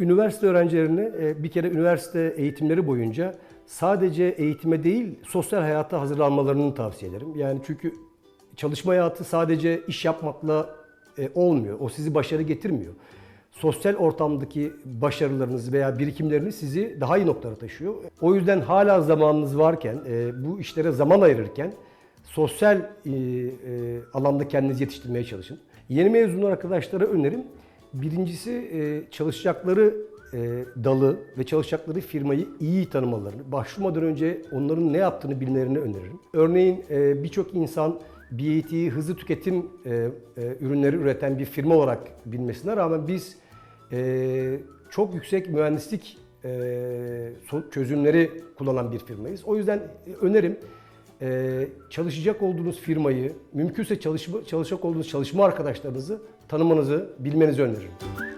Üniversite öğrencilerine e, bir kere üniversite eğitimleri boyunca sadece eğitime değil sosyal hayata hazırlanmalarını tavsiye ederim. Yani çünkü çalışma hayatı sadece iş yapmakla e, olmuyor. O sizi başarı getirmiyor. Sosyal ortamdaki başarılarınız veya birikimleriniz sizi daha iyi noktalara taşıyor. O yüzden hala zamanınız varken, e, bu işlere zaman ayırırken sosyal alanda kendinizi yetiştirmeye çalışın. Yeni mezun arkadaşlara önerim birincisi e, çalışacakları e, dalı ve çalışacakları firmayı iyi tanımalarını, başvurmadan önce onların ne yaptığını bilmelerini öneririm. Örneğin e, birçok insan BAT'yi hızlı tüketim ürünleri üreten bir firma olarak bilmesine rağmen biz çok yüksek mühendislik çözümleri kullanan bir firmayız. O yüzden önerim ee, çalışacak olduğunuz firmayı, mümkünse çalışma, çalışacak olduğunuz çalışma arkadaşlarınızı tanımanızı, bilmenizi öneririm.